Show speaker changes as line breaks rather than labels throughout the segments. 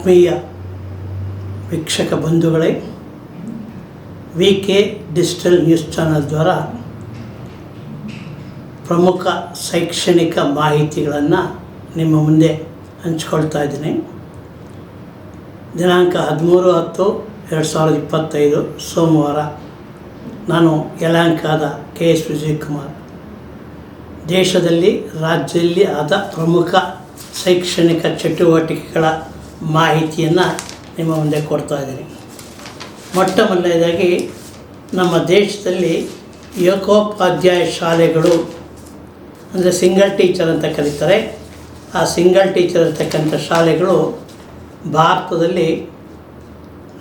ಆತ್ಮೀಯ ವೀಕ್ಷಕ ಬಂಧುಗಳೇ V K digital news channel ದ್ವಾರ ಪ್ರಮುಖ ಶೈಕ್ಷಣಿಕ ಮಾಹಿತಿಗಳನ್ನು ನಿಮ್ಮ ಮುಂದೆ ಹಂಚ್ಕೊಳ್ತಾ ಇದ್ದೀನಿ. ದಿನಾಂಕ ಹದಿಮೂರು ಹತ್ತು ಎರಡು ಸಾವಿರದ ಇಪ್ಪತ್ತೈದು ಸೋಮವಾರ ನಾನು ಯಲಾಂಕಾದ ಕೆ. ಎಸ್. ವಿಜಯಕುಮಾರ್. ದೇಶದಲ್ಲಿ, ರಾಜ್ಯದಲ್ಲಿ ಆದ ಪ್ರಮುಖ ಶೈಕ್ಷಣಿಕ ಚಟುವಟಿಕೆಗಳ ಮಾಹಿತಿಯನ್ನು ನಿಮ್ಮ ಮುಂದೆ ಕೊಡ್ತಾ ಇದ್ದೀನಿ. ಮೊಟ್ಟ ಮೊದಲನೇದಾಗಿ ನಮ್ಮ ದೇಶದಲ್ಲಿ ಏಕೋಪಾಧ್ಯಾಯ ಶಾಲೆಗಳು ಅಂದರೆ ಸಿಂಗಲ್ ಟೀಚರ್ ಅಂತ ಕರೀತಾರೆ. ಆ ಸಿಂಗಲ್ ಟೀಚರ್ ಇರ್ತಕ್ಕಂಥ ಶಾಲೆಗಳು ಭಾರತದಲ್ಲಿ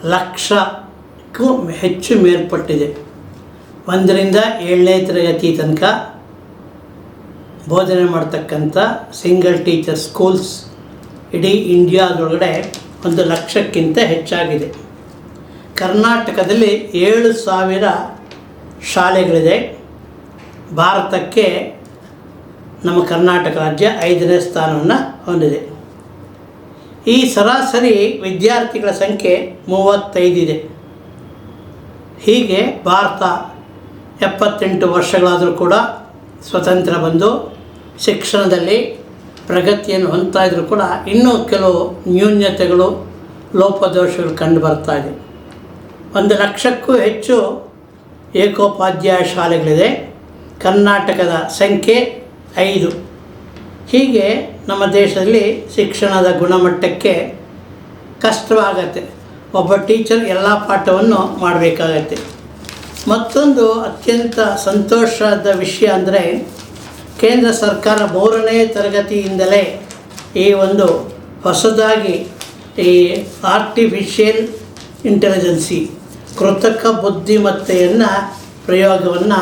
ಲಕ್ಷಕ್ಕೂ ಹೆಚ್ಚು ಮೇಲ್ಪಟ್ಟಿದೆ. ಒಂದರಿಂದ ಏಳನೇ ತರಗತಿ ತನಕ ಬೋಧನೆ ಮಾಡ್ತಕ್ಕಂಥ ಸಿಂಗಲ್ ಟೀಚರ್ ಸ್ಕೂಲ್ಸ್ ಇಡೀ ಇಂಡಿಯಾದೊಳಗಡೆ ಒಂದು ಲಕ್ಷಕ್ಕಿಂತ ಹೆಚ್ಚಾಗಿದೆ. ಕರ್ನಾಟಕದಲ್ಲಿ ಏಳು ಸಾವಿರ ಶಾಲೆಗಳಿದೆ. ಭಾರತಕ್ಕೆ ನಮ್ಮ ಕರ್ನಾಟಕ ರಾಜ್ಯ ಐದನೇ ಸ್ಥಾನವನ್ನು ಹೊಂದಿದೆ. ಈ ಸರಾಸರಿ ವಿದ್ಯಾರ್ಥಿಗಳ ಸಂಖ್ಯೆ ಮೂವತ್ತೈದಿದೆ ಹೀಗೆ ಭಾರತ ಎಪ್ಪತ್ತೆಂಟು ವರ್ಷಗಳಾದರೂ ಕೂಡ ಸ್ವತಂತ್ರ ಬಂದು ಶಿಕ್ಷಣದಲ್ಲಿ ಪ್ರಗತಿಯನ್ನು ಹೊಂದ್ತಾ ಇದ್ದರೂ ಕೂಡ ಇನ್ನೂ ಕೆಲವು ನ್ಯೂನ್ಯತೆಗಳು, ಲೋಪದೋಷಗಳು ಕಂಡು ಬರ್ತಾ ಇದೆ. ಒಂದು ಲಕ್ಷಕ್ಕೂ ಹೆಚ್ಚು ಏಕೋಪಾಧ್ಯಾಯ ಶಾಲೆಗಳಿದೆ. ಕರ್ನಾಟಕದ ಸಂಖ್ಯೆ ಐದು. ಹೀಗೆ ನಮ್ಮ ದೇಶದಲ್ಲಿ ಶಿಕ್ಷಣದ ಗುಣಮಟ್ಟಕ್ಕೆ ಕಷ್ಟವಾಗತ್ತೆ. ಒಬ್ಬ ಟೀಚರ್ ಎಲ್ಲ ಪಾಠವನ್ನು ಮಾಡಬೇಕಾಗತ್ತೆ. ಮತ್ತೊಂದು ಅತ್ಯಂತ ಸಂತೋಷದ ವಿಷಯ ಅಂದರೆ ಕೇಂದ್ರ ಸರ್ಕಾರ ಮೂರನೇ ತರಗತಿಯಿಂದಲೇ ಈ ಒಂದು ಹೊಸದಾಗಿ ಈ ಆರ್ಟಿಫಿಷಿಯಲ್ ಇಂಟೆಲಿಜೆನ್ಸಿ ಕೃತಕ ಬುದ್ಧಿಮತ್ತೆಯನ್ನು ಪ್ರಯೋಗವನ್ನು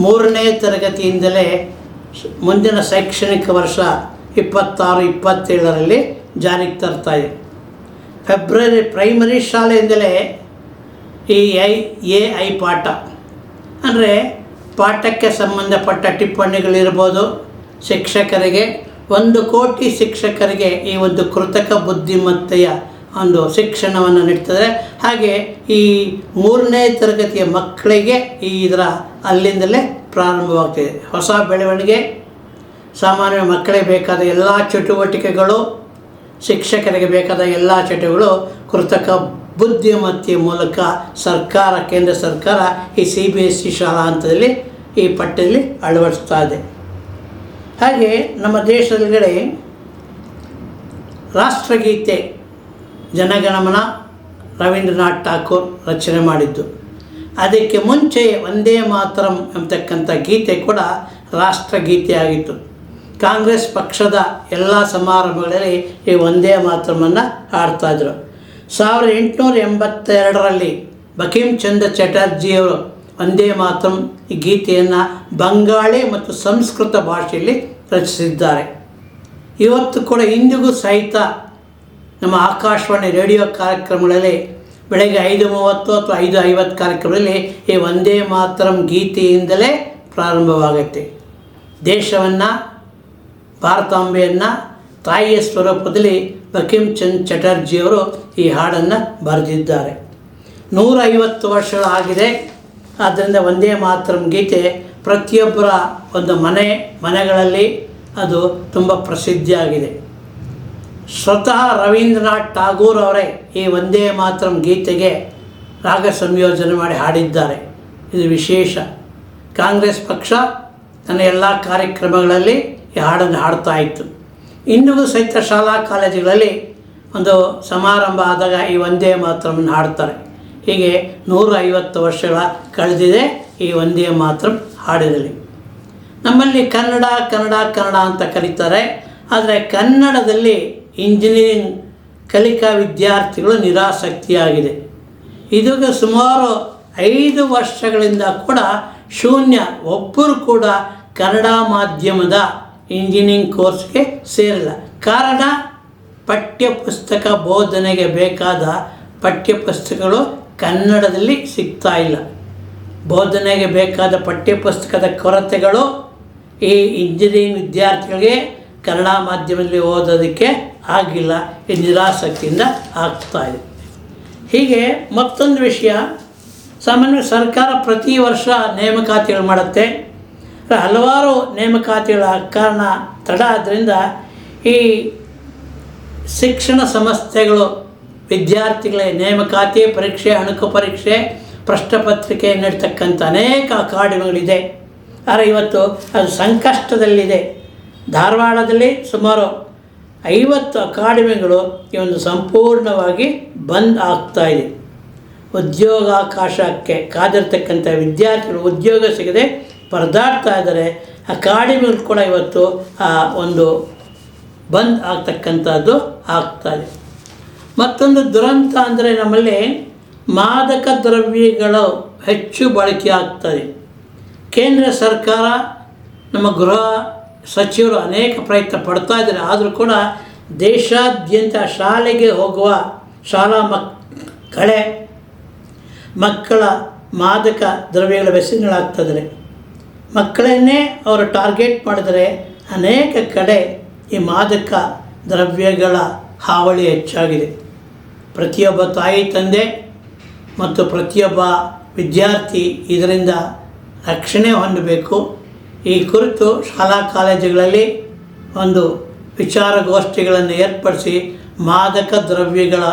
ಮೂರನೇ ತರಗತಿಯಿಂದಲೇ ಮುಂದಿನ ಶೈಕ್ಷಣಿಕ ವರ್ಷ ಇಪ್ಪತ್ತಾರು, ಇಪ್ಪತ್ತೇಳರಲ್ಲಿ ಜಾರಿಗೆ ತರ್ತಾ ಇದೆ. ಫೆಬ್ರವರಿ ಪ್ರೈಮರಿ ಶಾಲೆಯಿಂದಲೇ ಈ ಐ ಎ ಐ ಪಾಠ. ಅಂದರೆ ಪಾಠಕ್ಕೆ ಸಂಬಂಧಪಟ್ಟ ಟಿಪ್ಪಣಿಗಳಿರ್ಬೋದು. ಶಿಕ್ಷಕರಿಗೆ ಒಂದು ಕೋಟಿ ಶಿಕ್ಷಕರಿಗೆ ಈ ಒಂದು ಕೃತಕ ಬುದ್ಧಿಮತ್ತೆಯ ಒಂದು ಶಿಕ್ಷಣವನ್ನು ನೀಡ್ತದೆ. ಹಾಗೆ ಈ ಮೂರನೇ ತರಗತಿಯ ಮಕ್ಕಳಿಗೆ ಈ ಇದರ ಅಲ್ಲಿಂದಲೇ ಪ್ರಾರಂಭವಾಗ್ತಿದೆ. ಹೊಸ ಬೆಳವಣಿಗೆ, ಸಾಮಾನ್ಯ ಮಕ್ಕಳಿಗೆ ಬೇಕಾದ ಎಲ್ಲ ಚಟುವಟಿಕೆಗಳು, ಶಿಕ್ಷಕರಿಗೆ ಬೇಕಾದ ಎಲ್ಲ ಚಟುವಟಿಕೆಗಳು ಕೃತಕ ಬುದ್ಧಿಮತ್ತೆಯ ಮೂಲಕ ಸರ್ಕಾರ, ಕೇಂದ್ರ ಸರ್ಕಾರ ಈ ಸಿ ಬಿ ಎಸ್ ಸಿ ಶಾಲಾ ಹಂತದಲ್ಲಿ ಈ ಪಠ್ಯದಲ್ಲಿ ಅಳವಡಿಸ್ತಾ ಇದೆ. ಹಾಗೆ ನಮ್ಮ ದೇಶದೊಳಗಡೆ ರಾಷ್ಟ್ರಗೀತೆ ಜನಗಣಮನ ರವೀಂದ್ರನಾಥ್ ಠಾಕೂರ್ ರಚನೆ ಮಾಡಿದ್ದು. ಅದಕ್ಕೆ ಮುಂಚೆ ಒಂದೇ ಮಾತರಂ ಎಂಬತಕ್ಕಂಥ ಗೀತೆ ಕೂಡ ರಾಷ್ಟ್ರಗೀತೆ ಆಗಿತ್ತು ಕಾಂಗ್ರೆಸ್ ಪಕ್ಷದ ಎಲ್ಲ ಸಮಾರಂಭಗಳಲ್ಲಿ ಈ ಒಂದೇ ಮಾತರಮನ್ನು ಹಾಡ್ತಾಯಿದ್ರು ಸಾವಿರದ ಎಂಟುನೂರ ಎಂಬತ್ತೆರಡರಲ್ಲಿ ಬಕೀಂ ಚಂದ್ರ ಚಟರ್ಜಿಯವರು ಒಂದೇ ಮಾತರಂ ಈ ಗೀತೆಯನ್ನು ಬಂಗಾಳಿ ಮತ್ತು ಸಂಸ್ಕೃತ ಭಾಷೆಯಲ್ಲಿ ರಚಿಸಿದ್ದಾರೆ. ಇವತ್ತು ಕೂಡ ಇಂದಿಗೂ ಸಹಿತ ನಮ್ಮ ಆಕಾಶವಾಣಿ ರೇಡಿಯೋ ಕಾರ್ಯಕ್ರಮಗಳಲ್ಲಿ ಬೆಳಗ್ಗೆ ಐದು ಮೂವತ್ತು ಅಥವಾ ಐದು ಐವತ್ತು ಕಾರ್ಯಕ್ರಮದಲ್ಲಿ ಈ ಒಂದೇ ಮಾತರಂ ಗೀತೆಯಿಂದಲೇ ಪ್ರಾರಂಭವಾಗುತ್ತೆ. ದೇಶವನ್ನು, ಭಾರತಾಂಬೆಯನ್ನು, ತಾಯಿಯ ಸ್ವರೂಪದಲ್ಲಿ ಚಂದ್ ಚಟರ್ಜಿಯವರು ಈ ಹಾಡನ್ನು ಬರೆದಿದ್ದಾರೆ. ನೂರ ಐವತ್ತು ವರ್ಷಗಳಾಗಿದೆ ಆದ್ದರಿಂದ ಒಂದೇ ಮಾತರಂ ಗೀತೆ ಪ್ರತಿಯೊಬ್ಬರ ಒಂದು ಮನೆ, ಮನೆಗಳಲ್ಲಿ ಅದು ತುಂಬ ಪ್ರಸಿದ್ಧಿಯಾಗಿದೆ. ಸ್ವತಃ ರವೀಂದ್ರನಾಥ್ ಟಾಗೂರ್ ಅವರೇ ಈ ಒಂದೇ ಮಾತರಂ ಗೀತೆಗೆ ರಾಗ ಸಂಯೋಜನೆ ಮಾಡಿ ಹಾಡಿದ್ದಾರೆ. ಇದು ವಿಶೇಷ. ಕಾಂಗ್ರೆಸ್ ಪಕ್ಷ ತನ್ನ ಎಲ್ಲ ಕಾರ್ಯಕ್ರಮಗಳಲ್ಲಿ ಈ ಹಾಡನ್ನು ಹಾಡ್ತಾ ಇತ್ತು. ಇಂದಿಗೂ ಸಹಿತ ಶಾಲಾ ಕಾಲೇಜುಗಳಲ್ಲಿ ಒಂದು ಸಮಾರಂಭ ಆದಾಗ ಈ ಒಂದೇ ಮಾತ್ರ ಹಾಡ್ತಾರೆ. ಹೀಗೆ ನೂರ ಐವತ್ತು ವರ್ಷಗಳ ಕಳೆದಿದೆ ಈ ಒಂದೇ ಮಾತರಂ ಹಾಡಿದಲ್ಲಿ ನಮ್ಮಲ್ಲಿ ಕನ್ನಡ ಕನ್ನಡ ಕನ್ನಡ ಅಂತ ಕರೀತಾರೆ. ಆದರೆ ಕನ್ನಡದಲ್ಲಿ ಇಂಜಿನಿಯರಿಂಗ್ ಕಲಿಕಾ ವಿದ್ಯಾರ್ಥಿಗಳು ನಿರಾಸಕ್ತಿಯಾಗಿದೆ. ಇದಕ್ಕೆ ಸುಮಾರು ಐದು ವರ್ಷಗಳಿಂದ ಕೂಡ ಶೂನ್ಯ ಒಬ್ಬರು ಕೂಡ ಕನ್ನಡ ಮಾಧ್ಯಮದ ಇಂಜಿನಿಯರಿಂಗ್ ಕೋರ್ಸ್ಗೆ ಸೇರಿಲ್ಲ. ಕಾರಣ ಪಠ್ಯಪುಸ್ತಕ ಬೋಧನೆಗೆ ಬೇಕಾದ ಪಠ್ಯಪುಸ್ತಕಗಳು ಕನ್ನಡದಲ್ಲಿ ಸಿಗ್ತಾ ಇಲ್ಲ. ಬೋಧನೆಗೆ ಬೇಕಾದ ಪಠ್ಯಪುಸ್ತಕದ ಕೊರತೆಗಳು ಈ ಇಂಜಿನಿಯರಿಂಗ್ ವಿದ್ಯಾರ್ಥಿಗಳಿಗೆ ಕನ್ನಡ ಮಾಧ್ಯಮದಲ್ಲಿ ಓದೋದಕ್ಕೆ ಆಗಿಲ್ಲ ಈ ನಿರಾಸಕ್ತಿಯಿಂದ ಆಗ್ತಾ ಇದೆ. ಹೀಗೆ ಮತ್ತೊಂದು ವಿಷಯ ಸಾಮಾನ್ಯ ಸರ್ಕಾರ ಪ್ರತಿ ವರ್ಷ ನೇಮಕಾತಿಗಳು ಮಾಡುತ್ತೆ. ಹಲವಾರು ನೇಮಕಾತಿಗಳ ಕಾರಣ ತಡ ಆದ್ದರಿಂದ ಈ ಶಿಕ್ಷಣ ಸಂಸ್ಥೆಗಳು ವಿದ್ಯಾರ್ಥಿಗಳ ನೇಮಕಾತಿ ಪರೀಕ್ಷೆ, ಅಣುಕು ಪರೀಕ್ಷೆ, ಪ್ರಶ್ನಪತ್ರಿಕೆ ನೀಡ್ತಕ್ಕಂಥ ಅನೇಕ ಅಕಾಡೆಮಿಗಳಿದೆ. ಆದರೆ ಇವತ್ತು ಅದು ಸಂಕಷ್ಟದಲ್ಲಿದೆ. ಧಾರವಾಡದಲ್ಲಿ ಸುಮಾರು ಐವತ್ತು ಅಕಾಡೆಮಿಗಳು ಈ ಒಂದು ಸಂಪೂರ್ಣವಾಗಿ ಬಂದ್ ಆಗ್ತಾ ಇದೆ. ಉದ್ಯೋಗಾವಕಾಶಕ್ಕೆ ಕಾದಿರ್ತಕ್ಕಂಥ ವಿದ್ಯಾರ್ಥಿಗಳು ಉದ್ಯೋಗ ಸಿಗದೆ ಪರದಾಡ್ತಾ ಇದ್ದಾರೆ. ಆ ಕಾಡಿನಲ್ಲಿ ಕೂಡ ಇವತ್ತು, ಆ, ಒಂದು ಬಂದ್ ಆಗ್ತಕ್ಕಂಥದ್ದು ಆಗ್ತಾ ಇದೆ. ಮತ್ತೊಂದು ದುರಂತ ಅಂದರೆ ನಮ್ಮಲ್ಲಿ ಮಾದಕ ದ್ರವ್ಯಗಳು ಹೆಚ್ಚು ಬಳಕೆ ಆಗ್ತದೆ ಕೇಂದ್ರ ಸರ್ಕಾರ, ನಮ್ಮ ಗೃಹ ಸಚಿವರು ಅನೇಕ ಪ್ರಯತ್ನ ಪಡ್ತಾ ಇದ್ದಾರೆ. ಆದರೂ ಕೂಡ ದೇಶಾದ್ಯಂತ ಶಾಲೆಗೆ ಹೋಗುವ ಶಾಲಾ ಮಕ್ಕಳೇ ಮಕ್ಕಳ ಮಾದಕ ದ್ರವ್ಯಗಳ ವ್ಯಸನಗಳಾಗ್ತಿದ್ದಾರೆ ಮಕ್ಕಳನ್ನೇ ಅವರು ಟಾರ್ಗೆಟ್ ಮಾಡಿದರೆ ಅನೇಕ ಕಡೆ ಈ ಮಾದಕ ದ್ರವ್ಯಗಳ ಹಾವಳಿ ಹೆಚ್ಚಾಗಿದೆ. ಪ್ರತಿಯೊಬ್ಬ ತಾಯಿ, ತಂದೆ ಮತ್ತು ಪ್ರತಿಯೊಬ್ಬ ವಿದ್ಯಾರ್ಥಿ ಇದರಿಂದ ರಕ್ಷಣೆ ಹೊಂದಬೇಕು. ಈ ಕುರಿತು ಶಾಲಾ ಕಾಲೇಜುಗಳಲ್ಲಿ ಒಂದು ವಿಚಾರಗೋಷ್ಠಿಗಳನ್ನು ಏರ್ಪಡಿಸಿ ಮಾದಕ ದ್ರವ್ಯಗಳ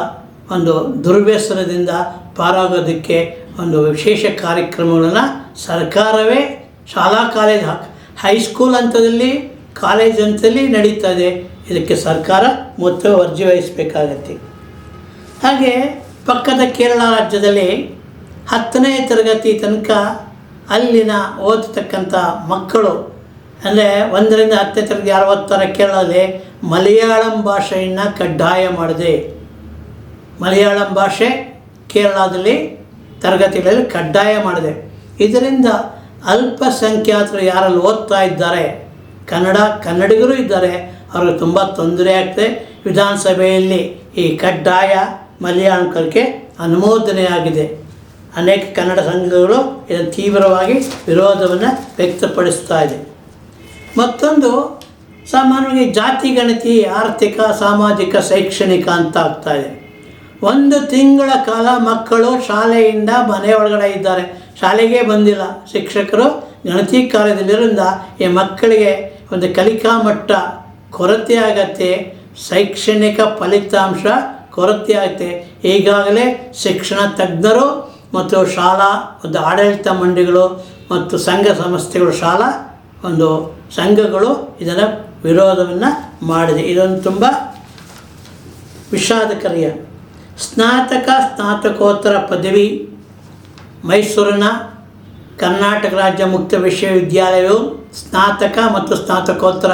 ಒಂದು ದುರ್ವ್ಯಸನದಿಂದ ಪಾರಾಗೋದಕ್ಕೆ ಒಂದು ವಿಶೇಷ ಕಾರ್ಯಕ್ರಮಗಳನ್ನು ಸರ್ಕಾರವೇ ಶಾಲಾ ಕಾಲೇಜ್ ಹೈಸ್ಕೂಲ್ ಹಂತದಲ್ಲಿ ಕಾಲೇಜ್ ಹಂತದಲ್ಲಿ ಇದೆ ಇದಕ್ಕೆ ಸರ್ಕಾರ ಮುತುವರ್ಜಿ ವಹಿಸಬೇಕಾಗತ್ತೆ. ಹಾಗೆ ಪಕ್ಕದ ಕೇರಳ ರಾಜ್ಯದಲ್ಲಿ ಹತ್ತನೇ ತರಗತಿ ತನಕ ಅಲ್ಲಿನ ಓದತಕ್ಕಂಥ ಮಕ್ಕಳು, ಅಂದರೆ ಒಂದರಿಂದ ಹತ್ತನೇ ತರಗತಿ ಅರವತ್ತರ ಕೇರಳದಲ್ಲಿ ಮಲಯಾಳಂ ಭಾಷೆಯನ್ನು ಕಡ್ಡಾಯ ಮಾಡಿದೆ. ಮಲಯಾಳಂ ಭಾಷೆ ಕೇರಳದಲ್ಲಿ ತರಗತಿಗಳಲ್ಲಿ ಕಡ್ಡಾಯ ಮಾಡಿದೆ. ಇದರಿಂದ ಅಲ್ಪಸಂಖ್ಯಾತರು ಯಾರಲ್ಲಿ ಓದ್ತಾ ಇದ್ದಾರೆ? ಕನ್ನಡ, ಕನ್ನಡಿಗರು ಇದ್ದಾರೆ. ಅವ್ರಿಗೆ ತುಂಬ ತೊಂದರೆ ಆಗ್ತದೆ. ವಿಧಾನಸಭೆಯಲ್ಲಿ ಈ ಕಡ್ಡಾಯ ಮಲಯಾಳಂ ಕಲಿಕೆ ಅನುಮೋದನೆಯಾಗಿದೆ. ಅನೇಕ ಕನ್ನಡ ಸಂಘಗಳು ಇದನ್ನು ತೀವ್ರವಾಗಿ ವಿರೋಧವನ್ನು ವ್ಯಕ್ತಪಡಿಸ್ತಾ ಇದೆ. ಮತ್ತೊಂದು, ಸಾಮಾನ್ಯವಾಗಿ ಜಾತಿ ಗಣತಿ, ಆರ್ಥಿಕ, ಸಾಮಾಜಿಕ, ಶೈಕ್ಷಣಿಕ ಅಂತ ಆಗ್ತಾ ಇದೆ. ಒಂದು ತಿಂಗಳ ಕಾಲ ಮಕ್ಕಳು ಶಾಲೆಯಿಂದ ಮನೆ ಒಳಗಡೆ ಇದ್ದಾರೆ. ಶಾಲೆಗೆ ಬಂದಿಲ್ಲ. ಶಿಕ್ಷಕರು ಗಣತಿ ಕಾಲದಲ್ಲಿರೋದ್ರಿಂದ ಈ ಮಕ್ಕಳಿಗೆ ಒಂದು ಕಲಿಕಾ ಮಟ್ಟ ಕೊರತೆ ಆಗತ್ತೆ. ಶೈಕ್ಷಣಿಕ ಫಲಿತಾಂಶ ಕೊರತೆ ಆಗುತ್ತೆ. ಈಗಾಗಲೇ ಶಿಕ್ಷಣ ತಜ್ಞರು ಮತ್ತು ಶಾಲಾ ಒಂದು ಆಡಳಿತ ಮಂಡಳಿಗಳು ಮತ್ತು ಸಂಘ ಸಂಸ್ಥೆಗಳು ಶಾಲಾ ಒಂದು ಸಂಘಗಳು ಇದರ ವಿರೋಧವನ್ನು ಮಾಡಿದೆ. ಇದೊಂದು ತುಂಬ ವಿಷಾದಕರಿಯ. ಸ್ನಾತಕ ಸ್ನಾತಕೋತ್ತರ ಪದವಿ ಮೈಸೂರಿನ ಕರ್ನಾಟಕ ರಾಜ್ಯ ಮುಕ್ತ ವಿಶ್ವವಿದ್ಯಾಲಯವು ಸ್ನಾತಕ ಮತ್ತು ಸ್ನಾತಕೋತ್ತರ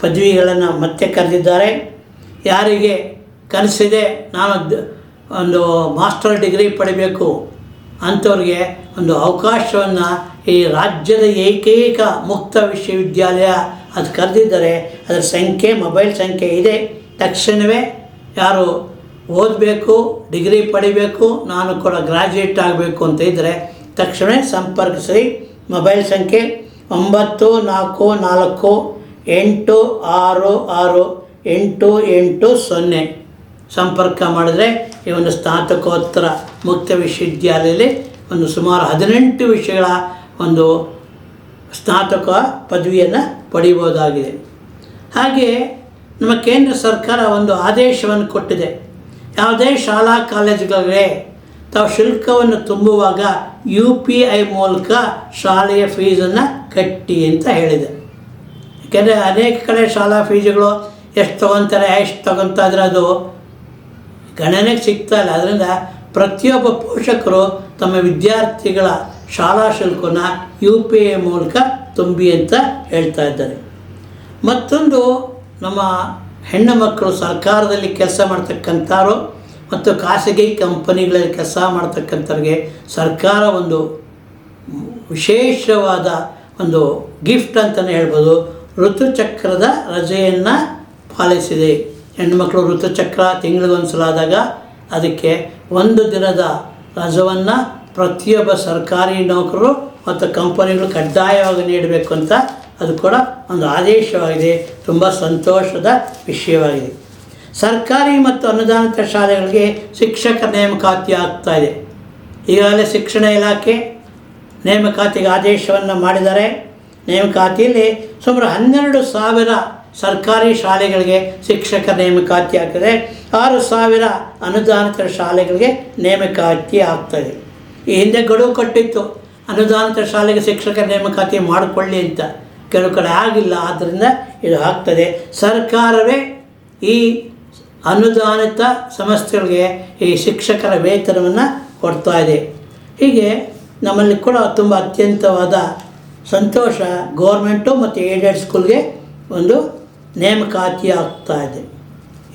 ಪದವಿಗಳನ್ನು ಮತ್ತೆ ಕರೆದಿದ್ದಾರೆ. ಯಾರಿಗೆ ಕನಸಿದೆ ನಾನು ಒಂದು ಮಾಸ್ಟರ್ ಡಿಗ್ರಿ ಪಡಿಬೇಕು ಅಂಥವ್ರಿಗೆ ಒಂದು ಅವಕಾಶವನ್ನು ಈ ರಾಜ್ಯದ ಏಕೈಕ ಮುಕ್ತ ವಿಶ್ವವಿದ್ಯಾಲಯ ಅದು ಕರೆದಿದ್ದರೆ, ಅದರ ಸಂಖ್ಯೆ, ಮೊಬೈಲ್ ಸಂಖ್ಯೆ ಇದೆ. ತಕ್ಷಣವೇ ಯಾರು ಓದಬೇಕು, ಡಿಗ್ರಿ ಪಡಿಬೇಕು, ನಾನು ಕೂಡ ಗ್ರಾಜ್ಯುಯೇಟ್ ಆಗಬೇಕು ಅಂತ ಇದ್ದರೆ ತಕ್ಷಣ ಸಂಪರ್ಕಿಸಿ. ಮೊಬೈಲ್ ಸಂಖ್ಯೆ ಒಂಬತ್ತು, ನಾಲ್ಕು ನಾಲ್ಕು, ಎಂಟು, ಆರು ಆರು, ಎಂಟು ಎಂಟು, ಸೊನ್ನೆ. ಸಂಪರ್ಕ ಮಾಡಿದರೆ ಈ ಒಂದು ಸ್ನಾತಕೋತ್ತರ ಮುಕ್ತ ವಿಶ್ವವಿದ್ಯಾಲಯದಲ್ಲಿ ಒಂದು ಸುಮಾರು ಹದಿನೆಂಟು ವಿಷಯಗಳ ಒಂದು ಸ್ನಾತಕ ಪದವಿಯನ್ನು ಪಡಿಬೋದಾಗಿದೆ. ಹಾಗೆ ನಮ್ಮ ಕೇಂದ್ರ ಸರ್ಕಾರ ಒಂದು ಆದೇಶವನ್ನು ಕೊಟ್ಟಿದೆ. ಯಾವುದೇ ಶಾಲಾ ಕಾಲೇಜುಗಳಿಗೆ ತಾವು ಶುಲ್ಕವನ್ನು ತುಂಬುವಾಗ ಯು ಪಿ ಐ ಮೂಲಕ ಶಾಲೆಯ ಫೀಸನ್ನು ಕಟ್ಟಿ ಅಂತ ಹೇಳಿದೆ. ಯಾಕೆಂದರೆ ಅನೇಕ ಕಡೆ ಶಾಲಾ ಫೀಸುಗಳು ಎಷ್ಟು ತೊಗೊತಾರೆ, ಎಷ್ಟು ತೊಗೊತಾ ಅದು ಗಣನೆಗೆ ಸಿಗ್ತಾ ಇಲ್ಲ. ಅದರಿಂದ ಪ್ರತಿಯೊಬ್ಬ ಪೋಷಕರು ತಮ್ಮ ವಿದ್ಯಾರ್ಥಿಗಳ ಶಾಲಾ ಶುಲ್ಕನ ಯು ಪಿ ಐ ಮೂಲಕ ತುಂಬಿ ಅಂತ ಹೇಳ್ತಾ ಇದ್ದಾರೆ. ಮತ್ತೊಂದು ನಮ್ಮ ಹೆಣ್ಣು ಮಕ್ಕಳು ಸರ್ಕಾರದಲ್ಲಿ ಕೆಲಸ ಮಾಡ್ತಕ್ಕಂಥವ್ರು ಮತ್ತು ಖಾಸಗಿ ಕಂಪನಿಗಳಲ್ಲಿ ಕೆಲಸ ಮಾಡ್ತಕ್ಕಂಥವ್ರಿಗೆ ಸರ್ಕಾರ ಒಂದು ವಿಶೇಷವಾದ ಒಂದು ಗಿಫ್ಟ್ ಅಂತಲೇ ಹೇಳ್ಬೋದು. ಋತುಚಕ್ರದ ರಜೆಯನ್ನು ಪಾಲಿಸಿದೆ. ಹೆಣ್ಮಕ್ಳು ಋತುಚಕ್ರ ತಿಂಗಳಿಗೊಂದು ಸಲ ಆದಾಗ ಅದಕ್ಕೆ ಒಂದು ದಿನದ ರಜವನ್ನು ಪ್ರತಿಯೊಬ್ಬ ಸರ್ಕಾರಿ ನೌಕರರು ಮತ್ತು ಕಂಪನಿಗಳು ಕಡ್ಡಾಯವಾಗಿ ನೀಡಬೇಕು ಅಂತ ಅದು ಕೂಡ ಒಂದು ಆದೇಶವಾಗಿದೆ, ತುಂಬ ಸಂತೋಷದ ವಿಷಯವಾಗಿದೆ. ಸರ್ಕಾರಿ ಮತ್ತು ಅನುದಾನಿತ ಶಾಲೆಗಳಿಗೆ ಶಿಕ್ಷಕ ನೇಮಕಾತಿ ಆಗ್ತಾ ಇದೆ. ಈಗಾಗಲೇ ಶಿಕ್ಷಣ ಇಲಾಖೆ ನೇಮಕಾತಿಗೆ ಆದೇಶವನ್ನು ಮಾಡಿದ್ದಾರೆ ನೇಮಕಾತಿಯಲ್ಲಿ ಸುಮಾರು ಹನ್ನೆರಡು ಸಾವಿರ ಸರ್ಕಾರಿ ಶಾಲೆಗಳಿಗೆ ಶಿಕ್ಷಕ ನೇಮಕಾತಿ ಆಗ್ತದೆ. ಆರು ಸಾವಿರ ಅನುದಾನಿತ ಶಾಲೆಗಳಿಗೆ ನೇಮಕಾತಿ ಆಗ್ತದೆ ಈ ಹಿಂದೆ ಗಡುವು ಕಟ್ಟಿತ್ತು, ಅನುದಾನಿತ ಶಾಲೆಗೆ ಶಿಕ್ಷಕ ನೇಮಕಾತಿ ಮಾಡಿಕೊಳ್ಳಿ ಅಂತ. ಕೆಲವು ಕಡೆ ಆಗಿಲ್ಲ, ಆದ್ದರಿಂದ ಇದು ಆಗ್ತದೆ. ಸರ್ಕಾರವೇ ಈ ಅನುದಾನಿತ ಸಂಸ್ಥೆಗಳಿಗೆ ಈ ಶಿಕ್ಷಕರ ವೇತನವನ್ನು ಕೊಡ್ತಾ ಇದೆ. ಹೀಗೆ ನಮ್ಮಲ್ಲಿ ಕೂಡ ತುಂಬ ಅತ್ಯಂತವಾದ ಸಂತೋಷ ಗೌರ್ಮೆಂಟು ಮತ್ತು ಏಡೆಡ್ ಸ್ಕೂಲ್ಗೆ ಒಂದು ನೇಮಕಾತಿ ಆಗ್ತಾ ಇದೆ.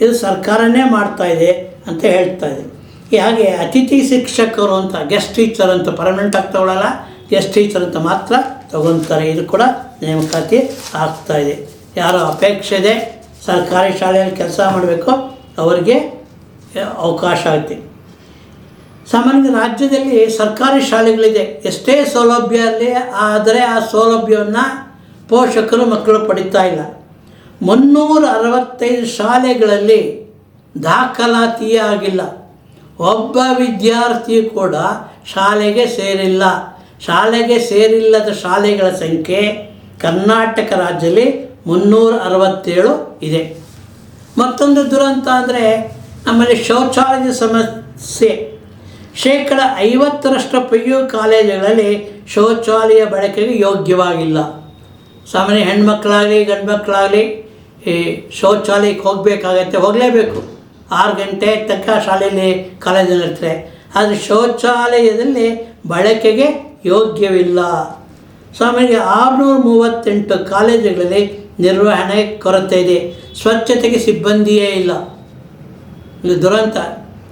ಇದು ಸರ್ಕಾರನೇ ಮಾಡ್ತಾ ಇದೆ ಅಂತ ಹೇಳ್ತಾ ಇದೆ. ಹಾಗೆ ಅತಿಥಿ ಶಿಕ್ಷಕರು ಅಂತ ಗೆಸ್ಟ್ ಟೀಚರ್ ಅಂತ ಪರ್ಮನೆಂಟ್ ಆಗ್ತಾ ಗೆಸ್ಟ್ ಟೀಚರ್ ಅಂತ ಮಾತ್ರ ತಗೊತಾರೆ. ಇದು ಕೂಡ ನೇಮಕಾತಿ ಆಗ್ತಾ ಇದೆ. ಯಾರು ಅಪೇಕ್ಷೆ ಇದೆ ಸರ್ಕಾರಿ ಶಾಲೆಯಲ್ಲಿ ಕೆಲಸ ಮಾಡಬೇಕು ಅವರಿಗೆ ಅವಕಾಶ ಆಗುತ್ತೆ. ಸಾಮಾನ್ಯ ರಾಜ್ಯದಲ್ಲಿ ಸರ್ಕಾರಿ ಶಾಲೆಗಳಿದೆ. ಎಷ್ಟೇ ಸೌಲಭ್ಯ ಅಲ್ಲಿ ಆದರೆ ಆ ಸೌಲಭ್ಯವನ್ನು ಪೋಷಕರು, ಮಕ್ಕಳು ಪಡಿತಾ ಇಲ್ಲ. ಮುನ್ನೂರ ಅರವತ್ತೈದು ಶಾಲೆಗಳಲ್ಲಿ ದಾಖಲಾತಿಯೇ ಆಗಿಲ್ಲ. ಒಬ್ಬ ವಿದ್ಯಾರ್ಥಿ ಕೂಡ ಶಾಲೆಗೆ ಸೇರಿಲ್ಲ. ಶಾಲೆಗೆ ಸೇರಿಲ್ಲದ ಶಾಲೆಗಳ ಸಂಖ್ಯೆ ಕರ್ನಾಟಕ ರಾಜ್ಯದಲ್ಲಿ ಮುನ್ನೂರ ಅರವತ್ತೇಳು ಇದೆ. ಮತ್ತೊಂದು ದುರಂತ ಅಂದರೆ ನಮ್ಮಲ್ಲಿ ಶೌಚಾಲಯದ ಸಮಸ್ಯೆ. ಶೇಕಡ ಐವತ್ತರಷ್ಟು ಪಿ ಯು ಕಾಲೇಜುಗಳಲ್ಲಿ ಶೌಚಾಲಯ ಬಳಕೆಗೆ ಯೋಗ್ಯವಾಗಿಲ್ಲ. ಸಾಮಾನ್ಯ ಹೆಣ್ಮಕ್ಳಾಗಲಿ ಗಂಡು ಮಕ್ಕಳಾಗಲಿ ಈ ಶೌಚಾಲಯಕ್ಕೆ ಹೋಗಬೇಕಾಗತ್ತೆ, ಹೋಗಲೇಬೇಕು. ಆರು ಗಂಟೆ ತನಕ ಶಾಲೆಯಲ್ಲಿ ಕಾಲೇಜಲ್ಲಿರ್ತಾರೆ ಆದರೆ ಶೌಚಾಲಯದಲ್ಲಿ ಬಳಕೆಗೆ ಯೋಗ್ಯವಿಲ್ಲ. ಸಾಮಾನ್ಯ ಆರುನೂರ ಮೂವತ್ತೆಂಟು ಕಾಲೇಜುಗಳಲ್ಲಿ ನಿರ್ವಹಣೆ ಕೊರತೆ ಇದೆ. ಸ್ವಚ್ಛತೆಗೆ ಸಿಬ್ಬಂದಿಯೇ ಇಲ್ಲ. ಇದು ದುರಂತ.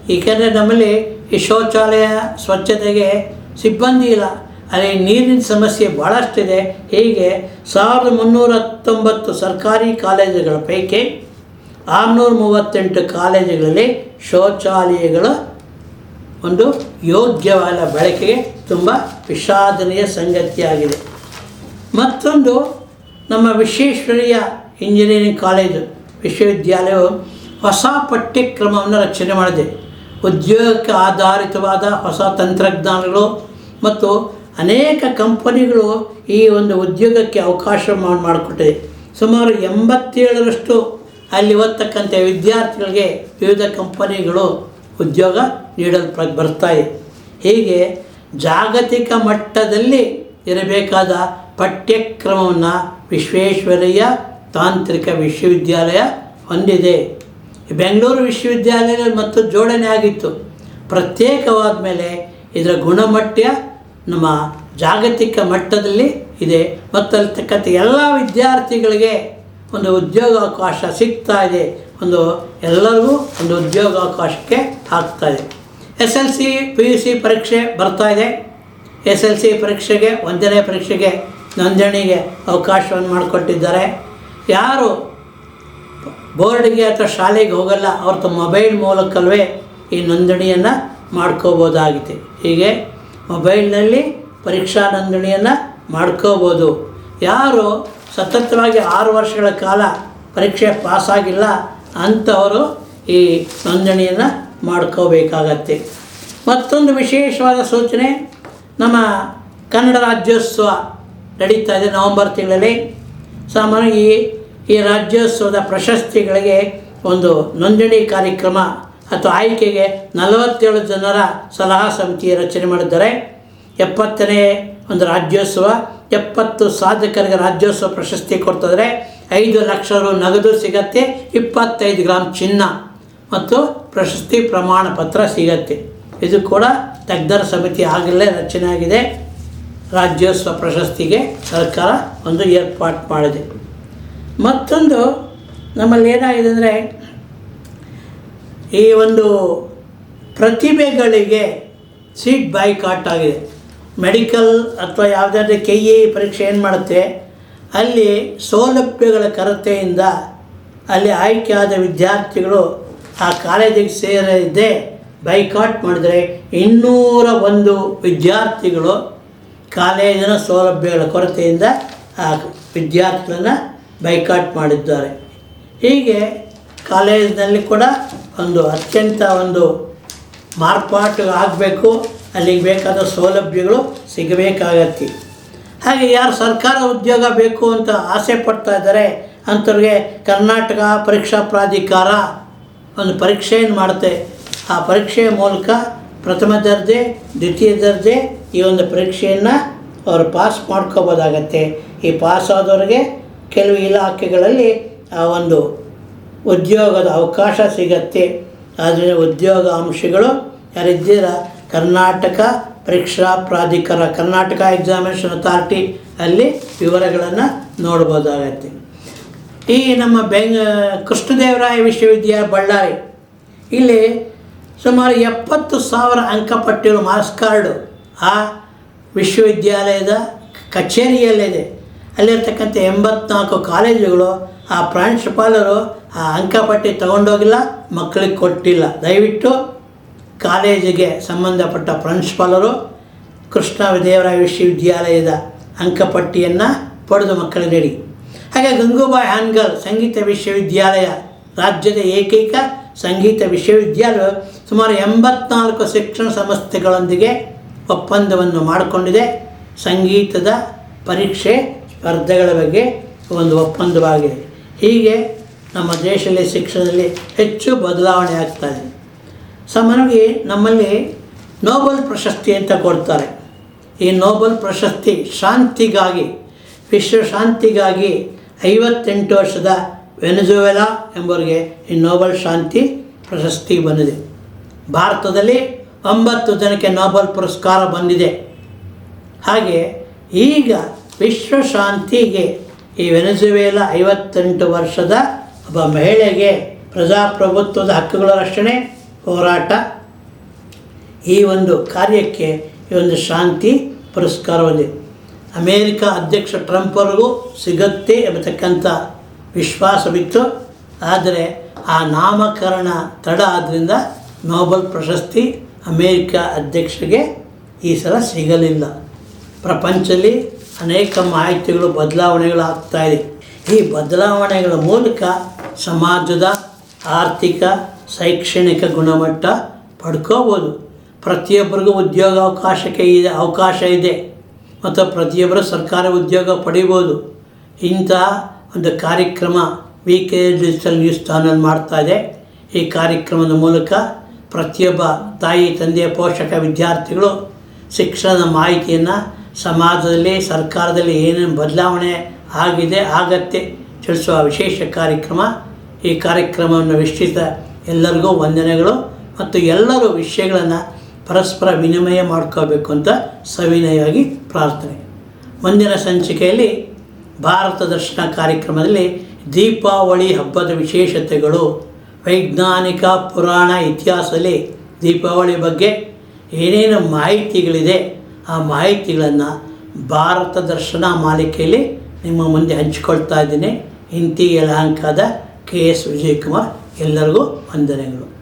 ಏಕೆಂದರೆ ನಮ್ಮಲ್ಲಿ ಈ ಶೌಚಾಲಯ ಸ್ವಚ್ಛತೆಗೆ ಸಿಬ್ಬಂದಿ ಇಲ್ಲ. ಅಲ್ಲಿ ನೀರಿನ ಸಮಸ್ಯೆ ಭಾಳಷ್ಟಿದೆ ಹೀಗೆ ಸಾವಿರದ ಮುನ್ನೂರ ಹತ್ತೊಂಬತ್ತು ಸರ್ಕಾರಿ ಕಾಲೇಜುಗಳ ಪೈಕಿ ಆರುನೂರ ಮೂವತ್ತೆಂಟು ಕಾಲೇಜುಗಳಲ್ಲಿ ಶೌಚಾಲಯಗಳ ಒಂದು ಯೋಗ್ಯವಾದ ಬಳಕೆಗೆ ತುಂಬ ವಿಷಾದನೀಯ ಸಂಗತಿಯಾಗಿದೆ. ಮತ್ತೊಂದು ನಮ್ಮ ವಿಶ್ವೇಶ್ವರಯ್ಯ ಇಂಜಿನಿಯರಿಂಗ್ ಕಾಲೇಜು ವಿಶ್ವವಿದ್ಯಾಲಯವು ಹೊಸ ಪಠ್ಯಕ್ರಮವನ್ನು ರಚನೆ ಮಾಡಿದೆ. ಉದ್ಯೋಗಕ್ಕೆ ಆಧಾರಿತವಾದ ಹೊಸ ತಂತ್ರಜ್ಞಾನಗಳು ಮತ್ತು ಅನೇಕ ಕಂಪನಿಗಳು ಈ ಒಂದು ಉದ್ಯೋಗಕ್ಕೆ ಅವಕಾಶ ಮಾಡಿ ಮಾಡಿಕೊಟ್ಟಿದೆ ಸುಮಾರು ಎಂಬತ್ತೇಳರಷ್ಟು ಅಲ್ಲಿ ಓದ್ತಕ್ಕಂಥ ವಿದ್ಯಾರ್ಥಿಗಳಿಗೆ ವಿವಿಧ ಕಂಪನಿಗಳು ಉದ್ಯೋಗ ನೀಡಲು ಬರ್ತಾಯಿದೆ ಹೀಗೆ ಜಾಗತಿಕ ಮಟ್ಟದಲ್ಲಿ ಇರಬೇಕಾದ ಪಠ್ಯಕ್ರಮವನ್ನು ವಿಶ್ವೇಶ್ವರಯ್ಯ ತಾಂತ್ರಿಕ ವಿಶ್ವವಿದ್ಯಾಲಯ ಹೊಂದಿದೆ. ಬೆಂಗಳೂರು ವಿಶ್ವವಿದ್ಯಾಲಯ ಮತ್ತು ಜೋಡಣೆ ಆಗಿತ್ತು. ಪ್ರತ್ಯೇಕವಾದ ಮೇಲೆ ಇದರ ಗುಣಮಟ್ಟ ನಮ್ಮ ಜಾಗತಿಕ ಮಟ್ಟದಲ್ಲಿ ಇದೆ. ಮತ್ತು ಅಲ್ಲಿರ್ತಕ್ಕಂಥ ಎಲ್ಲ ವಿದ್ಯಾರ್ಥಿಗಳಿಗೆ ಒಂದು ಉದ್ಯೋಗಾವಕಾಶ ಸಿಗ್ತಾ ಇದೆ. ಒಂದು ಎಲ್ಲರಿಗೂ ಒಂದು ಉದ್ಯೋಗಾವಕಾಶಕ್ಕೆ ಆಗ್ತಾ ಇದೆ. S L C, P U C ಪರೀಕ್ಷೆ ಬರ್ತಾ ಇದೆ. ಎಸ್ ಎಲ್ ಸಿ ಪರೀಕ್ಷೆಗೆ, ಒಂದನೇ ಪರೀಕ್ಷೆಗೆ ನೋಂದಣಿಗೆ ಅವಕಾಶವನ್ನು ಮಾಡಿಕೊಟ್ಟಿದ್ದಾರೆ. ಯಾರು ಬೋರ್ಡ್ಗೆ ಅಥವಾ ಶಾಲೆಗೆ ಹೋಗಲ್ಲ, ಅವ್ರ ತಮ್ಮ ಮೊಬೈಲ್ ಮೂಲಕವೇ ಈ ನೋಂದಣಿಯನ್ನು ಮಾಡ್ಕೋಬೋದಾಗಿದೆ. ಹೀಗೆ ಮೊಬೈಲ್ನಲ್ಲಿ ಪರೀಕ್ಷಾ ನೋಂದಣಿಯನ್ನು ಮಾಡ್ಕೋಬೋದು. ಯಾರು ಸತತವಾಗಿ ಆರು ವರ್ಷಗಳ ಕಾಲ ಪರೀಕ್ಷೆ ಪಾಸಾಗಿಲ್ಲ ಅಂಥವರು ಈ ನೋಂದಣಿಯನ್ನು ಮಾಡ್ಕೋಬೇಕಾಗತ್ತೆ. ಮತ್ತೊಂದು ವಿಶೇಷವಾದ ಸೂಚನೆ, ನಮ್ಮ ಕನ್ನಡ ರಾಜ್ಯೋತ್ಸವ. ನಡೀತಾ ಇದೆ ನವಂಬರ್ ತಿಂಗಳಲ್ಲಿ. ಸಾಮಾನ್ಯವಾಗಿ ಈ ರಾಜ್ಯೋತ್ಸವದ ಪ್ರಶಸ್ತಿಗಳಿಗೆ ಒಂದು ನೋಂದಣಿ ಕಾರ್ಯಕ್ರಮ ಅಥವಾ ಆಯ್ಕೆಗೆ ನಲವತ್ತೇಳು ಜನರ ಸಲಹಾ ಸಮಿತಿ ರಚನೆ ಮಾಡಿದ್ದಾರೆ. ಎಪ್ಪತ್ತನೇ ಒಂದು ರಾಜ್ಯೋತ್ಸವ, ಎಪ್ಪತ್ತು ಸಾಧಕರಿಗೆ ರಾಜ್ಯೋತ್ಸವ ಪ್ರಶಸ್ತಿ ಕೊಡ್ತಿದ್ರೆ ಐದು ಲಕ್ಷ ರು ನಗದು ಸಿಗತ್ತೆ, ಇಪ್ಪತ್ತೈದು ಗ್ರಾಮ್ ಚಿನ್ನ ಮತ್ತು ಪ್ರಶಸ್ತಿ ಪ್ರಮಾಣ ಪತ್ರ ಸಿಗತ್ತೆ. ಇದು ಕೂಡ ತಜ್ಞರ ಸಮಿತಿ ಆಗಲೇ ರಚನೆ ಆಗಿದೆ. ರಾಜ್ಯೋತ್ಸವ ಪ್ರಶಸ್ತಿಗೆ ಸರ್ಕಾರ ಒಂದು ಏರ್ಪಾಟ್ ಮಾಡಿದೆ. ಮತ್ತೊಂದು ನಮ್ಮಲ್ಲಿ ಏನಾಗಿದೆ ಅಂದರೆ, ಈ ಒಂದು ಪ್ರತಿಭೆಗಳಿಗೆ ಸೀಟ್ ಬಾಯ್ಕಾಟ್ ಆಗಿದೆ. ಮೆಡಿಕಲ್ ಅಥವಾ ಯಾವುದಾದ್ರೂ ಕೆ ಇ ಪರೀಕ್ಷೆ ಏನು ಮಾಡುತ್ತೆ, ಅಲ್ಲಿ ಸೌಲಭ್ಯಗಳ ಕೊರತೆಯಿಂದ ಅಲ್ಲಿ ಆಯ್ಕೆಯಾದ ವಿದ್ಯಾರ್ಥಿಗಳು ಆ ಕಾಲೇಜಿಗೆ ಸೇರದೆ ಬೈಕಾಟ್ ಮಾಡಿದರೆ ಇನ್ನೂರ ಒಂದು ವಿದ್ಯಾರ್ಥಿಗಳು ಕಾಲೇಜಿನ ಸೌಲಭ್ಯಗಳ ಕೊರತೆಯಿಂದ ಆ ವಿದ್ಯಾರ್ಥಿಗಳನ್ನು ಬೈಕಾಟ್ ಮಾಡಿದ್ದಾರೆ. ಹೀಗೆ ಕಾಲೇಜಿನಲ್ಲಿ ಕೂಡ ಒಂದು ಅತ್ಯಂತ ಒಂದು ಮಾರ್ಪಾಟು ಆಗಬೇಕು ಅಲ್ಲಿಗೆ ಬೇಕಾದ ಸೌಲಭ್ಯಗಳು ಸಿಗಬೇಕಾಗತ್ತೆ. ಹಾಗೆ ಯಾರು ಸರ್ಕಾರ ಉದ್ಯೋಗ ಬೇಕು ಅಂತ ಆಸೆ ಪಡ್ತಾ ಇದ್ದಾರೆ, ಅಂಥವ್ರಿಗೆ ಕರ್ನಾಟಕ ಪರೀಕ್ಷಾ ಪ್ರಾಧಿಕಾರ ಒಂದು ಪರೀಕ್ಷೆಯನ್ನು ಮಾಡುತ್ತೆ. ಆ ಪರೀಕ್ಷೆಯ ಮೂಲಕ ಪ್ರಥಮ ದರ್ಜೆ, ದ್ವಿತೀಯ ದರ್ಜೆ ಈ ಒಂದು ಪರೀಕ್ಷೆಯನ್ನು ಅವರು ಪಾಸ್ ಮಾಡ್ಕೋಬೋದಾಗತ್ತೆ. ಈ ಪಾಸ್ ಆದವ್ರಿಗೆ ಕೆಲವು ಇಲಾಖೆಗಳಲ್ಲಿ ಆ ಒಂದು ಉದ್ಯೋಗದ ಅವಕಾಶ ಸಿಗತ್ತೆ. ಆದರೆ ಉದ್ಯೋಗ ಅಂಶಗಳು ಯಾರಿದ್ದೀರ ಕರ್ನಾಟಕ ಪರೀಕ್ಷಾ ಪ್ರಾಧಿಕಾರ, ಕರ್ನಾಟಕ ಎಕ್ಸಾಮಿನೇಷನ್ ಅಥಾರಿಟಿ ಅಲ್ಲಿ ವಿವರಗಳನ್ನು ನೋಡ್ಬೋದಾಗತ್ತೆ. ಈ ನಮ್ಮ ಬೆಂಗ, ಕೃಷ್ಣದೇವರಾಯ ವಿಶ್ವವಿದ್ಯಾಲಯ ಬಳ್ಳಾರಿ. ಇಲ್ಲಿ ಸುಮಾರು ಎಪ್ಪತ್ತು ಸಾವಿರ ಅಂಕ ಪಟ್ಟಿಗಳು ಮಾರ್ಕ್ಸ್ ಕಾರ್ಡು ಆ ವಿಶ್ವವಿದ್ಯಾಲಯದ ಕಚೇರಿಯಲ್ಲಿದೆ. ಅಲ್ಲಿರ್ತಕ್ಕಂಥ ಎಂಬತ್ನಾಲ್ಕು ಕಾಲೇಜುಗಳು ಆ ಪ್ರಾಂಶುಪಾಲರು ಆ ಅಂಕಪಟ್ಟಿ ತಗೊಂಡೋಗಿಲ್ಲ ಮಕ್ಕಳಿಗೆ ಕೊಟ್ಟಿಲ್ಲ. ದಯವಿಟ್ಟು ಕಾಲೇಜಿಗೆ ಸಂಬಂಧಪಟ್ಟ ಪ್ರಾಂಶುಪಾಲರು ಕೃಷ್ಣ ದೇವರಾಯ ವಿಶ್ವವಿದ್ಯಾಲಯದ ಅಂಕಪಟ್ಟಿಯನ್ನು ಪಡೆದು ಮಕ್ಕಳಿಗೆ ನೀಡಿ. ಹಾಗೆ ಗಂಗೂಬಾಯಿ ಹಾನ್ಗಲ್ ಸಂಗೀತ ವಿಶ್ವವಿದ್ಯಾಲಯ ರಾಜ್ಯದ ಏಕೈಕ ಸಂಗೀತ ವಿಶ್ವವಿದ್ಯಾಲಯ, ಸುಮಾರು ಎಂಬತ್ನಾಲ್ಕು ಶಿಕ್ಷಣ ಸಂಸ್ಥೆಗಳೊಂದಿಗೆ ಒಪ್ಪಂದವನ್ನು ಮಾಡಿಕೊಂಡಿದೆ. ಸಂಗೀತದ ಪರೀಕ್ಷೆ ಸ್ಪರ್ಧೆಗಳ ಬಗ್ಗೆ ಒಂದು ಒಪ್ಪಂದವಾಗಿದೆ. ಹೀಗೆ ನಮ್ಮ ದೇಶದಲ್ಲಿ ಶಿಕ್ಷಣದಲ್ಲಿ ಹೆಚ್ಚು ಬದಲಾವಣೆ ಆಗ್ತಾಯಿದೆ ಸಾಮಾನ್ಯವಾಗಿ ನಮ್ಮಲ್ಲಿ ನೋಬಲ್ ಪ್ರಶಸ್ತಿ ಅಂತ ಕೊಡ್ತಾರೆ. ಈ ನೋಬಲ್ ಪ್ರಶಸ್ತಿ ಶಾಂತಿಗಾಗಿ, ವಿಶ್ವ ಶಾಂತಿಗಾಗಿ ಐವತ್ತೆಂಟು ವರ್ಷದ ವೆನಜುವೆಲಾ ಎಂಬವರಿಗೆ ಈ ನೋಬಲ್ ಶಾಂತಿ ಪ್ರಶಸ್ತಿ ಬಂದಿದೆ. ಭಾರತದಲ್ಲಿ ಒಂಬತ್ತು ಜನಕ್ಕೆ ನೋಬೆಲ್ ಪುರಸ್ಕಾರ ಬಂದಿದೆ. ಹಾಗೆ ಈಗ ವಿಶ್ವಶಾಂತಿಗೆ ಈ ವೆನಜುವೇಲ ಐವತ್ತೆಂಟು ವರ್ಷದ ಒಬ್ಬ ಮಹಿಳೆಗೆ ಪ್ರಜಾಪ್ರಭುತ್ವದ ಹಕ್ಕುಗಳ ರಕ್ಷಣೆ, ಹೋರಾಟ. ಈ ಒಂದು ಕಾರ್ಯಕ್ಕೆ ಈ ಒಂದು ಶಾಂತಿ ಪುರಸ್ಕಾರವಿದೆ ಅಮೇರಿಕ ಅಧ್ಯಕ್ಷ ಟ್ರಂಪ್ವರೆಗೂ ಸಿಗತ್ತೆ ಎಂಬತಕ್ಕಂಥ ವಿಶ್ವಾಸವಿತ್ತು ಆದರೆ ಆ ನಾಮಕರಣ ತಡ ಆದ್ದರಿಂದ ನೋಬಲ್ ಪ್ರಶಸ್ತಿ ಅಮೇರಿಕ ಅಧ್ಯಕ್ಷರಿಗೆ ಈ ಸಲ ಸಿಗಲಿಲ್ಲ. ಪ್ರಪಂಚದಲ್ಲಿ ಅನೇಕ ಮಾಹಿತಿಗಳು, ಬದಲಾವಣೆಗಳು ಇದೆ. ಈ ಬದಲಾವಣೆಗಳ ಮೂಲಕ ಸಮಾಜದ ಆರ್ಥಿಕ, ಶೈಕ್ಷಣಿಕ ಗುಣಮಟ್ಟ ಪಡ್ಕೋಬೋದು. ಪ್ರತಿಯೊಬ್ಬರಿಗೂ ಉದ್ಯೋಗ ಅವಕಾಶಕ್ಕೆ ಇದೆ ಅವಕಾಶ ಇದೆ. ಮತ್ತು ಪ್ರತಿಯೊಬ್ಬರು ಸರ್ಕಾರಿ ಉದ್ಯೋಗ ಪಡಿಬೋದು. ಇಂಥ ಒಂದು ಕಾರ್ಯಕ್ರಮ V K digital news channel ಇದೆ. ಈ ಕಾರ್ಯಕ್ರಮದ ಮೂಲಕ ಪ್ರತಿಯೊಬ್ಬ ತಾಯಿ ತಂದೆಯ ಪೋಷಕ, ವಿದ್ಯಾರ್ಥಿಗಳು ಶಿಕ್ಷಣದ ಮಾಹಿತಿಯನ್ನು ಸಮಾಜದಲ್ಲಿ, ಸರ್ಕಾರದಲ್ಲಿ ಏನೇನು ಬದಲಾವಣೆ ಆಗಿದೆ, ಆಗತ್ತೆ ತಿಳಿಸುವ ವಿಶೇಷ ಕಾರ್ಯಕ್ರಮ. ಈ ಕಾರ್ಯಕ್ರಮವನ್ನು ವೀಕ್ಷಿಸಿದ ಎಲ್ಲರಿಗೂ ವಂದನೆಗಳು ಮತ್ತು ಎಲ್ಲರೂ ವಿಷಯಗಳನ್ನು ಪರಸ್ಪರ ವಿನಿಮಯ ಮಾಡ್ಕೋಬೇಕು ಅಂತ ಸವಿನಯವಾಗಿ ಪ್ರಾರ್ಥನೆ. ಮುಂದಿನ ಸಂಚಿಕೆಯಲ್ಲಿ ಭಾರತ ದರ್ಶನ ಕಾರ್ಯಕ್ರಮದಲ್ಲಿ ದೀಪಾವಳಿ ಹಬ್ಬದ ವಿಶೇಷತೆಗಳು. ವೈಜ್ಞಾನಿಕ ಪುರಾಣ ಇತಿಹಾಸದಲ್ಲಿ ದೀಪಾವಳಿ ಬಗ್ಗೆ ಏನೇನು ಮಾಹಿತಿಗಳಿದೆ, ಆ ಮಾಹಿತಿಗಳನ್ನು ಭಾರತ ದರ್ಶನ ಮಾಲಿಕೆಯಲ್ಲಿ ನಿಮ್ಮ ಮುಂದೆ ಹಂಚಿಕೊಳ್ತಾ ಇದ್ದೀನಿ. ಇಂತಿ ಯಲಹಂಕದ ಕೆ ಎಸ್ ವಿಜಯಕುಮಾರ್, ಎಲ್ಲರಿಗೂ ವಂದನೆಗಳು.